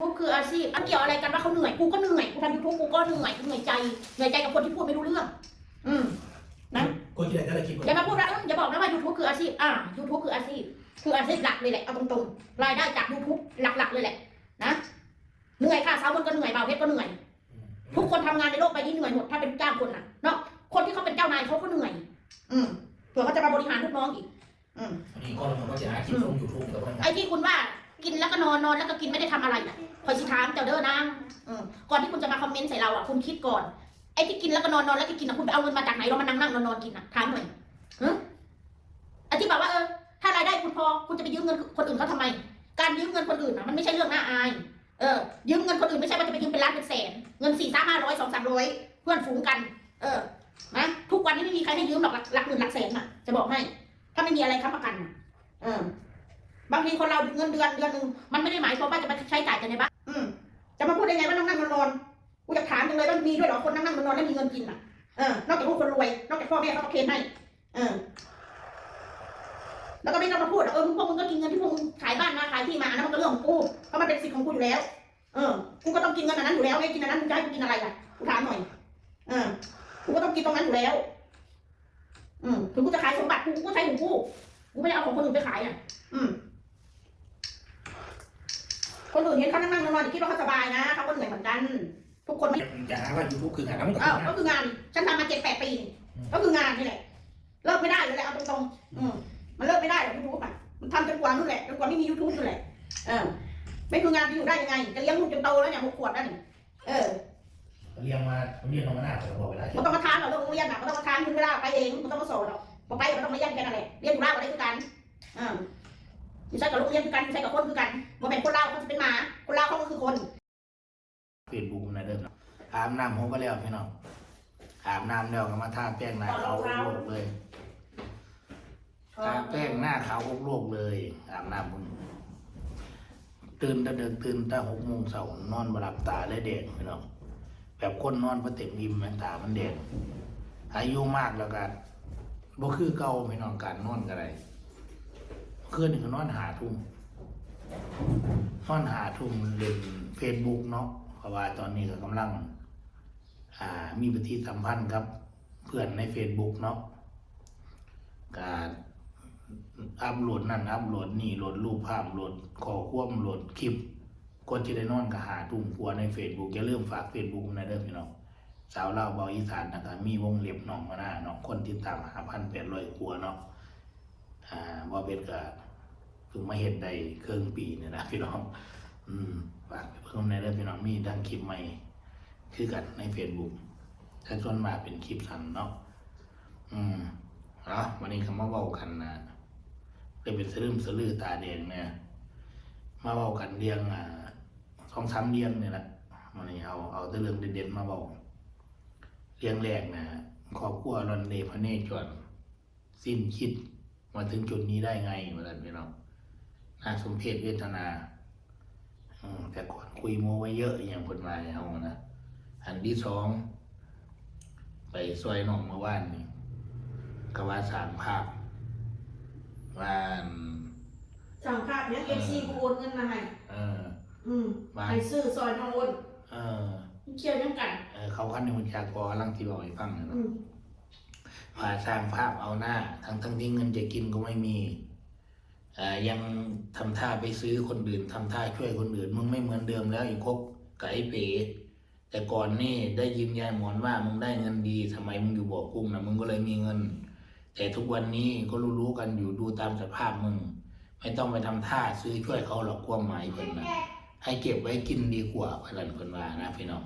กูคืออาชีพมันเกี่ยวอะไรกันว่าเขาเหนื่อย กูก็เหนื่อย กูทำยูทูบกูก็เหนื่อยกูเหนื่อยใจ เหนื่อยใจกับคนที่พูดไม่รู้เรื่อง อืมนะคนที่ไหนก็ได้คิดอย่ามาพูดนะเอ้ยอย่าบอกนะว่า YouTube คืออาชีพ อ่า YouTube คืออาชีพ คืออาชีพหลักเลยแหละ เอาตรงๆ รายได้จาก YouTube หลักๆเลยแหละ นะ เหนื่อยค่ะสาวบนก็เหนื่อยบ่าวเพชรก็เหนื่อย ทุกคนทำงานในโลกใบนี้เหนื่อยหมด ถ้าเป็นเจ้าคนน่ะ เนาะ คนที่เขาเป็นเจ้านายเขาก็เหนื่อย อืมเผื่อเขาจะมาบริหารลูกน้องอีก อืมอันนี้ก็เราก็จะหาคิดลงยูทูบกับมันไอ้ที่คุณว่า กินแล้วก็นอนนอนแล้วก็กินไม่ได้ทำอะไรนะคอยสิถามเจ้าเด้อนางก่อนที่คุณจะมาคอมเมนต์ใส่เราอะคุณคิดก่อนไอ้ที่กินแล้วก็นอนนอนแล้วก็กินอะคุณไปเอาเงินมาจากไหนเรามานั่งนั่งนอนนอนกินอะถามหน่อยฮะไอ้ที่บอกว่าเออถ้ารายได้คุณพอคุณจะไปยืมเงินคนอื่นเขาทำไม การยืมเงินคนอื่นอะมันไม่ใช่เรื่องน่าอายเออยืมเงินคนอื่นไม่ใช่ว่าจะไปยืมเป็นล้านเป็นแสนเงินสี่สามห้าร้อยสองสามร้อยเพื่อนฝูงกัน เออนะทุกวันนี้ไม่มีใครให้ยืมหรอกหลักหลักหมื่นหลักแสนอะ จะบอกให้ ถ้าไม่มีอะไรค้ำประกันน่ะเออ บางทีคนเราเงินเดือนเดือนหนึ่งมันไม่ได้หมายความว่าจะไปใช้จ่ายแต่ในบ้านอืมจะมาพูดได้ไงว่านั่งนั่งนอนนอนกูอยากถามจังเลยว่ามีด้วยเหรอคนนั่งนั่งนอนนอนแล้วมีเงินกินอะเออนอกจากลูกคนรวย นอกจากพ่อแม่เขาก็เคนให้เออแล้วก็ไม่ต้องมาพูดเออพวกมึงก็กินเงินที่พวกมึงขายบ้านมาขายที่มาอันนั้นมันก็เรื่องของกูเพราะมันเป็นสิทธิ์ของกูอยู่แล้ว เออกูก็ต้องกินเงินอันนั้นอยู่แล้วไม่กินอันนั้นมึงจะให้กูกินอะไรล่ะกูถามหน่อยเออกูก็ต้องกินตรงนั้นอยู่แล้ว อืมถึงกูจะขายสมบัติกูกูก็ใช้ของกูกูไม่ได้เอาของคนอื่นไปขายอะ อืม คนอื่นเห็นเขานั่งนั่งนอนๆคิดว่าเขาสบายนะเขาก็เหนื่อยเหมือนกัน ทุกคนไม่จะหาว่ายูทูบคืองานแล้วมันก็อ้าวคืองานก็คืองานฉันทำมาเจ็ดแปดปีนี่ก็คืองานนี่แหละเลิกไม่ได้เลยแหละเอาตรงๆอืมมันเลิกไม่ได้หรอกยูทูบอะมันทำจนกว่านู่นแหละจนกว่าไม่มียูทูบนู่นแหละเออไม่คืองานจะอยู่ได้ยังไงจะเลี้ยงลูกจนโตแล้วเนี่ยหกขวบแล้วนี่เออเรียงมาเรียงมาหน้าผมบอกเวลามันต้องมาทานหรอกเรื่องโรงเรียนอะมันต้องมาทานคุณเวลาไปเองมันต้องมาสอนหรอกพอไปมันต้องมาแย่งกันอะไรเรียนอยู่ล่าอะไรคือกันอ่า ไม่ใช่กับโรงเรียนคือกันไม่ใช่กับคนคือกันมันเป็นคนเล่าเขาจะเป็นหมาคนเล่าเขาก็คือคนเฟซบุ๊กนะเดิมอาบน้ำผมก็แล้วพี่น้องอาบน้ำแล้วก็มาทาแป้งหน้าขาวโลกเลยทาแป้งหน้าขาวโลกเลยอาบน้ำผมตื่นแต่เดินตื่นแต่หกโมงเช้านอนบหลับตาเลยแดงพี่น้องแบบคนนอนพอเต็มอิ่มแม่นตามันแดงอายุมากแล้วกันบ่คือเก่าพี่น้องการนอนกันไร คืนหนึ่งนอนหาทุ่มนอนหาทุ่มเล่นเฟซบุ๊กเนาะเพราะว่าตอนนี้ก็กำลัง อ่า มีปฏิสัมพันธ์ครับ เพื่อนใน Facebook เนาะการอัพโหลดนั่นอัพโหลดนี่โหลดรูปภาพโหลดขอความโหลดคลิปกดที่ได้นอนก็หาทุ่มพัวใน Facebook อย่าลืมฝาก Facebook นะเด้อพี่น้องสาวเล่าเบาอีสานนะครับมีวงเล็บน้องมาหน้าเนาะคนติดตามหาพันแปดร้อยคัวเนาะอ่าบ่เป็นก็ เพิ่งมาเห็นได้เครื่องปีเนี่ยนะพี่น้อง อืมฝากเพิ่มในเรื่องพี่น้องมีดังคลิปใหม่ คือกันในเฟซบุ๊กถ้าส่วนมากเป็นคลิปสั้นเนาะ อืมเอาวันนี้คำว่าเว้ากันนะเลยเป็นสลืมสลือตาแดงเนี่ย มาเว้ากันเรียงอ่าสองสามเรียงเนี่ยแหละวันนี้เอาเอาแต่เรื่องเด่นๆมาเว้าเรียงแรกนะครอบครัวรอนเลพเนจรสิ้นคิดมาถึงจุดนี้ได้ไงมาแล้วพี่น้อง น่าสมเพชเวทนาอืมแต่ก่อนคุยโมไว้เยอะอย่างคนมาเอานะอันที่สองไปซอยหนองเมื่อวานนี่ก็ว่าสร้างภาพว่าอันสั่งภาพเนี้ยเอฟซีกูโอนเงินมาให้เออ อืมว่าให้ซื้อซอยน้องโอนเออเชี่ยวยังกันเออเขาคันในหุ่นจากพอกำลังที่บอกให้ฟังนะอืเนาะมว่าสร้างภาพเอาหน้า ทั้งทั้งที่เงินจะกินก็ไม่มีอ่า ยังทำท่าไปซื้อคนอื่นทำท่าช่วยคนอื่นมึงไม่เหมือนเดิมแล้วอีกคบกับไอ้เป๋แต่ก่อนนี่ได้ยินยายหมอนว่ามึงได้เงินดีทำไมมึงอยู่บ่อกุ้งนะมึงก็เลยมีเงิน แต่ทุกวันนี้ก็รู้ๆกันอยู่ดูตามสภาพมึง ไม่ต้องไปทำท่าซื้อช่วยเขาหรอกความหมายเพิ่นนะให้เก็บไว้กินดีกว่าเพิ่นนเพิ่นว่านะพี่น้อง